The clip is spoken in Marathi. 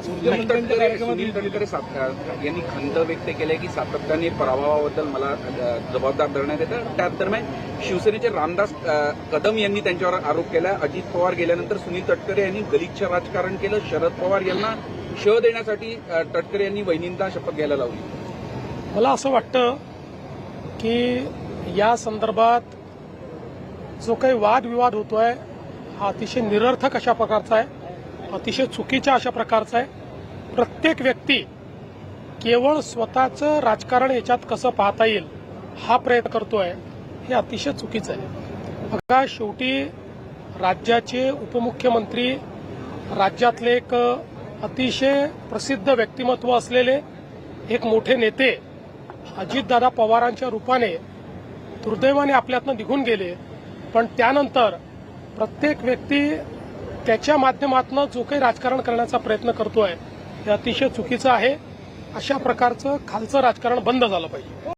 सुनील तटकरे यांनी खंत व्यक्त केली की सातत्याने पराभवाबद्दल मला जबाबदार धरण्यात येतं. त्याच दरम्यान शिवसेनेचे रामदास कदम यांनी त्यांच्यावर आरोप केला अजित पवार गेल्यानंतर सुनील तटकरे यांनी गलिच्छ राजकारण केलं. शरद पवार यांना श देण्यासाठी तटकरे यांनी वहिनींना शपथ घ्यायला लावली. मला असं वाटतं की या संदर्भात जो काही वादविवाद होतोय हा अतिशय निरर्थक अशा प्रकारचा आहे. अतिशय चुकीच्या अशा प्रकारचा आहे. प्रत्येक व्यक्ती केवळ स्वतःचं राजकारण याच्यात कसं पाहता येईल हा प्रयत्न करतोय हे अतिशय चुकीचं आहे. बघा शेवटी राज्याचे उपमुख्यमंत्री राज्यातले एक अतिशय प्रसिद्ध व्यक्तिमत्व असलेले एक मोठे नेते अजितदादा पवारांच्या रूपाने दुर्दैवाने आपल्यातनं निघून गेले. पण त्यानंतर प्रत्येक व्यक्ती त्याच्या माध्यमातून जो काही राजकारण करण्याचा प्रयत्न करतोय. हे अतिशय चुकीचं आहे. अशा प्रकारचं खालचं राजकारण बंद झालं पाहिजे.